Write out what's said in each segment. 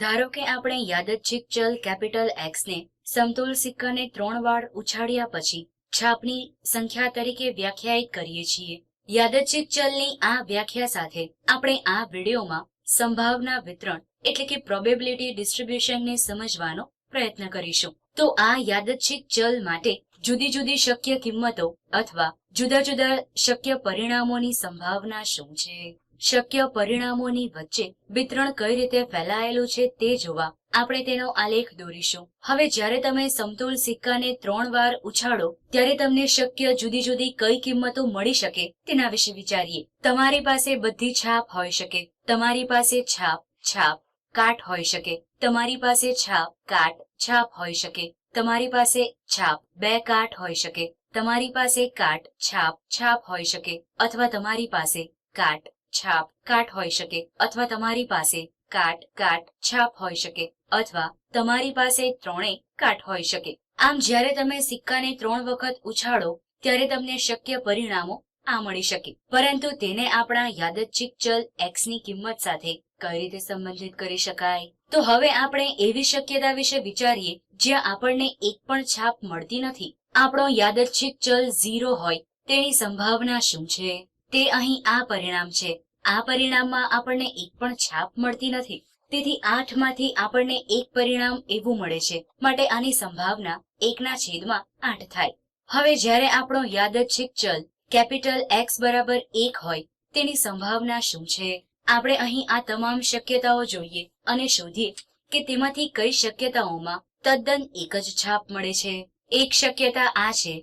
ધારો કે આપણે યાદચ્છિક ચલ કેપિટલ એક્સને સમતોલ સિક્કાને ત્રણ વાર ઉછાળ્યા પછી છાપની સંખ્યા તરીકે વ્યાખ્યાયિત કરીએ છીએ. યાદચ્છિક ચલની આ વ્યાખ્યા સાથે આપણે આ વિડીયોમાં સંભાવના વિતરણ એટલે કે પ્રોબેબિલિટી ડિસ્ટ્રીબ્યુશનને સમજવાનો પ્રયત્ન કરીશું. તો આ યાદચ્છિક ચલ માટે જુદી જુદી શક્ય કિંમતો અથવા જુદા જુદા શક્ય પરિણામોની સંભાવના શું છે? શક્ય પરિણામોની વચ્ચે વિતરણ કઈ રીતે ફેલાયેલું છે તે જોવા આપણે તેનો આલેખ દોરીશું. હવે જ્યારે તમે સમતોલ સિક્કાને ત્રણ વાર ઉછાળો, ત્યારે તમને શક્ય જુદી જુદી કઈ કિંમતો મળી શકે તેના વિશે વિચારીએ. તમારી પાસે બધી છાપ હોઈ શકે. તમારી પાસે છાપ છાપ, કાટ હોઈ શકે. તમારી પાસે છાપ, કાટ, છાપ હોઈ શકે. તમારી પાસે છાપ, બે કાટ હોઈ શકે. તમારી પાસે કાટ, છાપ છાપ હોઈ શકે. અથવા તમારી પાસે કાટ છાપ કાટ હોઈ શકે અથવા તમારી પાસે કાટ કાટ, છાપ હોઈ શકે અથવા તમારી પાસે ત્રણેય કાટ હોઈ શકે. આમ જ્યારે તમે સિક્કાને ત્રણ વખત ઉછાળો, ત્યારે તમને શક્ય પરિણામો આ મળી શકે. પરંતુ તેને આપણા યાદચ્છિક ચલ એક્સની કિંમત સાથે કઈ રીતે સંબંધિત કરી શકાય? તો હવે આપણે એવી શક્યતા વિશે વિચારીએ, જ્યાં આપણને એક પણ છાપ મળતી નથી. આપણો યાદચ્છિક ચલ ઝીરો હોય, તેની સંભાવના શું છે? તે અહીં આ પરિણામ છે. આ પરિણામમાં આપણને એક પણ છાપ મળતી નથી. તેથી આઠમાંથી આપણને એક પરિણામ એવું મળે છે. માટે આની સંભાવના એકના છેદમાં આઠ થાય. હવે જ્યારે આપણો યાદચ્છિક ચલ, કેપિટલ એક્સ બરાબર એક હોય, તેની સંભાવના શું છે? આપણે અહીં આ તમામ શક્યતાઓ જોઈએ અને શોધીએ કે તેમાંથી કઈ શક્યતાઓમાં તદ્દન એક જ છાપ મળે છે. એક શક્યતા આ છે,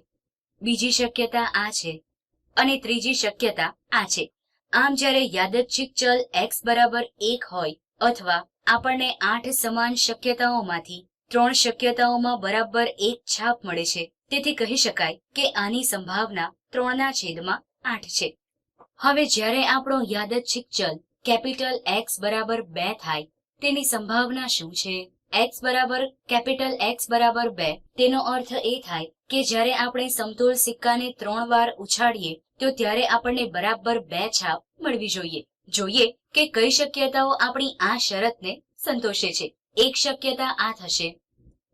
બીજી શક્યતા આ છે, અને ત્રીજી શક્યતા આ છે. આમ જ્યારે યાદચ્છિક ચલ એક્સ બરાબર એક હોય અથવા આપણને આઠ સમાન શક્યતાઓમાંથી ત્રણ શક્યતાઓમાં બરાબર એક છાપ મળે છે, તેથી કહી શકાય કે આની સંભાવના ત્રણના છેદમાં આઠ છે. હવે જ્યારે આપણો યાદચ્છિક ચલ કેપિટલ એક્સ બરાબર બે થાય, તેની સંભાવના શું છે? X બરાબર કેપિટલ એક્સ બરાબર બે. તેનો અર્થ એ થાય કે જ્યારે આપણે સમતોલ સિક્કાને ત્રણ વાર ઉછાળીએ, તો ત્યારે આપણને બરાબર બે છાપ મળવી જોઈએ. જોઈએ કે કઈ શક્યતાઓ આપણી આ શરતને સંતોષે છે. એક શક્યતા આ થશે,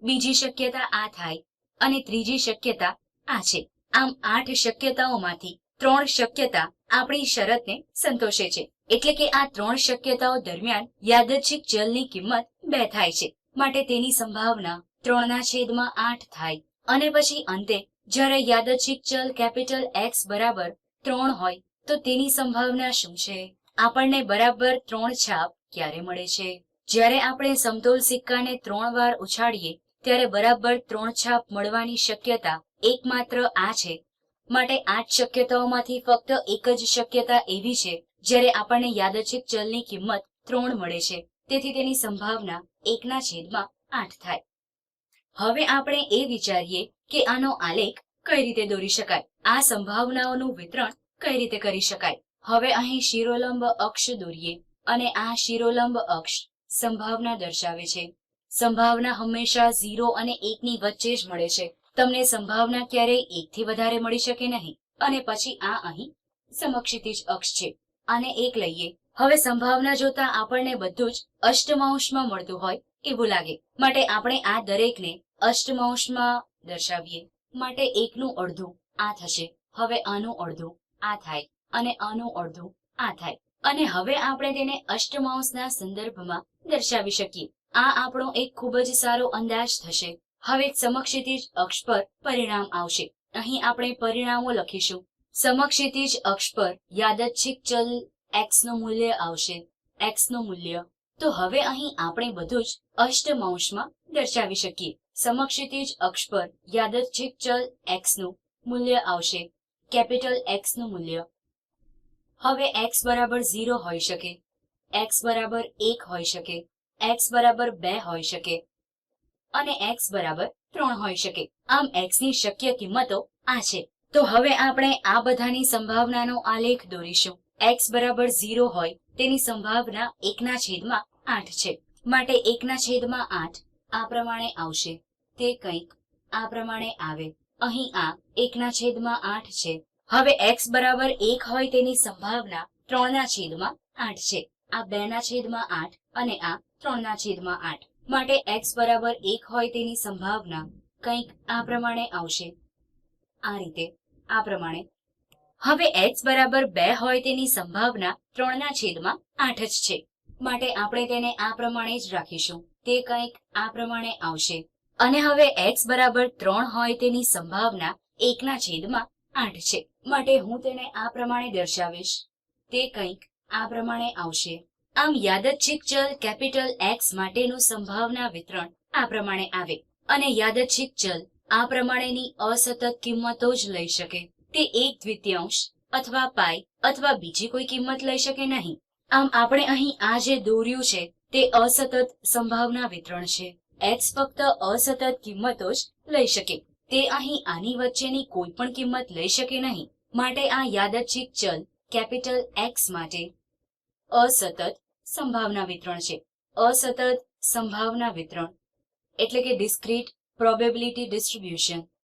બીજી શક્યતા આ થાય, અને ત્રીજી શક્યતા આ છે. આમ આઠ શક્યતાઓમાંથી ત્રણ શક્યતા આપણી શરતને સંતોષે છે. એટલે કે આ ત્રણ શક્યતાઓ દરમિયાન યાદચ્છિક ચલની કિંમત બે થાય છે. માટે તેની સંભાવના ત્રણના છેદમાં આઠ થાય. અને પછી અંતે, જ્યારે યાદચ્છિક ચલ કેપિટલ એક્સ બરાબર ત્રણ હોય, તો તેની સંભાવના શું છે? આપણને બરાબર ત્રણ છાપ ક્યારે મળે છે? જ્યારે આપણે સમતોલ સિક્કાને ત્રણ વાર ઉછાળીએ, ત્યારે બરાબર ત્રણ છાપ મળવાની શક્યતા એકમાત્ર આ છે. માટે આઠ શક્યતાઓમાંથી ફક્ત એક જ શક્યતા એવી છે, જ્યારે આપણને યાદચ્છિક ચલની કિંમત ત્રણ મળે છે. તેથી તેની સંભાવના એકના છેદમાં આઠ થાય. હવે આપણે એ વિચારીએ કે આનો આલેખ કઈ રીતે દોરી શકાય, આ સંભાવનાઓનું વિતરણ કઈ રીતે કરી શકાય. હવે અહીં શિરોલંબ અક્ષ દોરીએ અને આ શિરોલંબ અક્ષ સંભાવના દર્શાવે છે. સંભાવના હંમેશા ઝીરો અને એકની વચ્ચે જ મળે છે. તમને સંભાવના ક્યારેય એકથી વધારે મળી શકે નહીં. અને પછી આ અહીં સમક્ષિતિજ અક્ષ છે. આને એક લઈએ. હવે સંભાવના જોતા આપણને બધું જ અષ્ટમાંશમાં મળતું હોય એવું લાગે. માટે આપણે આ દરેકને અષ્ટમાંશમાં દર્શાવીએ. માટે એકનું અડધું આ થશે. હવે આનું અડધું આ થાય અને આનું અડધું આ થાય. અને હવે આપણે તેને અષ્ટમાંશના સંદર્ભમાં દર્શાવી શકીએ. આ આપણો એક ખૂબ જ સારો અંદાજ થશે. હવે સમક્ષિતિજ અક્ષ પર પરિણામ આવશે. અહીં આપણે પરિણામો લખીશું. સમક્ષિતિજ અક્ષ પર યાદચ્છિક ચલ x નું મૂલ્ય આવશે. X નું મૂલ્ય. તો હવે અહીં આપણે બધું જ અષ્ટમાંશમાં દર્શાવી શકીએ. સમક્ષિતિજ અક્ષ પર યાદચ્છિક ચલ x નું મૂલ્ય આવશે. કેપિટલ x નું મૂલ્ય. હવે x બરાબર 0 હોઈ શકે. X બરાબર 1 હોઈ શકે. X બરાબર 2 હોઈ શકે. અને x બરાબર 3 હોઈ શકે. આમ x ની શક્ય કિંમતો આ છે. તો હવે આપણે આ બધાની સંભાવનાનો આલેખ દોરીશું. X બરાબર ઝીરો હોય તેની સંભાવના એકના છેદમાં આઠ છે. માટે એકના છેદમાં આઠ આ પ્રમાણે આવશે. તે કંઈક આ પ્રમાણે આવે. અહીં આ એકના છેદમાં આઠ છે. હવે એક્સ બરાબર એક હોય તેની સંભાવના ત્રણના છેદમાં આઠ છે. આ બે ના છેદમાં આઠ અને આ ત્રણના છેદમાં આઠ. માટે એક્સ બરાબર એક હોય તેની સંભાવના કંઈક આ પ્રમાણે આવશે. આ રીતે. આ પ્રમાણે હવે એક્સ બરાબર બે હોય તેની સંભાવના ત્રણના છેદમાં આઠ જ છે. માટે આપણે તેને આ પ્રમાણે જ રાખીશું. તે કંઈક આ પ્રમાણે આવશે. અને હવે એક્સ બરાબર ત્રણ હોય તેની સંભાવના એકના છેદમાં આઠ છે. માટે હું તેને આ પ્રમાણે દર્શાવીશ. તે કંઈક આ પ્રમાણે આવશે. આમ યાદચ્છિક ચલ કેપિટલ એક્સ માટેનું સંભાવના વિતરણ આ પ્રમાણે આવે. અને યાદચ્છિક ચલ આ પ્રમાણેની અસતત કિંમતો જ લઈ શકે. તે એક દ્વિતીયાંશ અથવા પાઈ અથવા બીજી કોઈ કિંમત લઈ શકે નહીં. આમ આપણે અહીં આ જે દોર્યું છે, તે અસતત સંભાવના વિતરણ છે. એક્સ ફક્ત અસતત કિંમતો જ લઈ શકે. તે અહીં આની વચ્ચેની કોઈ પણ કિંમત લઈ શકે નહીં. માટે આ યાદચ્છિક ચલ કેપિટલ એક્સ માટે અસતત સંભાવના વિતરણ છે. અસતત સંભાવના વિતરણ એટલે કે ડિસ્ક્રીટ પ્રોબેબિલિટી ડિસ્ટ્રીબ્યુશન